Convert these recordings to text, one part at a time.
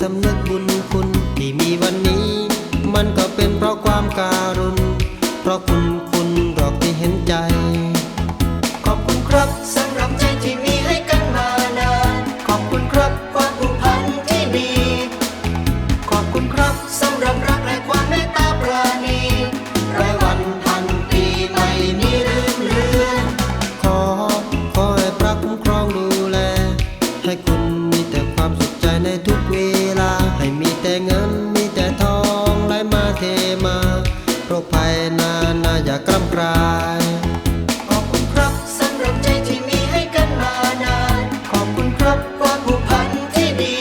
สำนึกบุญคุณที่มีวันนี้ มันก็เป็นเพราะความการุณ เพราะคุณคุณหรอกที่เห็นใจ ขอบคุณครับสำหรับใจที่มีให้กันมานาน ขอบคุณครับความผูกพันที่มี ขอบคุณครับสำหรับรักและความเมตตาปราณีร้อยวันพันปีไม่มีลืมเลือนขอขอให้พระคุ้มครองดูแล ให้คุณมีแต่ความสุขใจในทุกเวลา แต่เงินมีแต่ทองไหลมาเทมาโรคภัยนานาอย่ากล้ำกลายขอบคุณครับสำหรับใจที่มีให้กันมานานขอบคุณครับความผูกพันที่ดี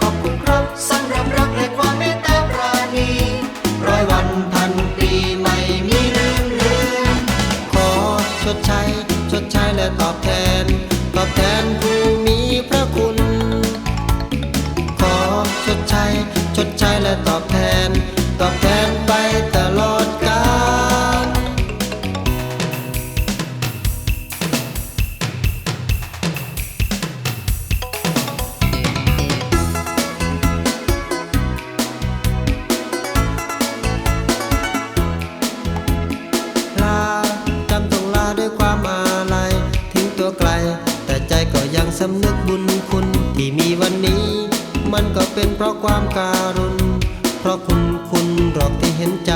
ขอบคุณครับสำหรับรักและความเมตตาปราณีร้อยวันพันปีไม่มีลืมเลือนขอชดใช้ อบแทน ตอบแทนไปตลอดกาลลาจำต้องลาด้วยความอาลัยทิ้งตัวไกล แต่ใจก็ยังสำนึกบุญคุณที่มีวันนี้ มันก็เป็นเพราะความการุณ เพราะคุณคุณหรอกที่เห็นใจ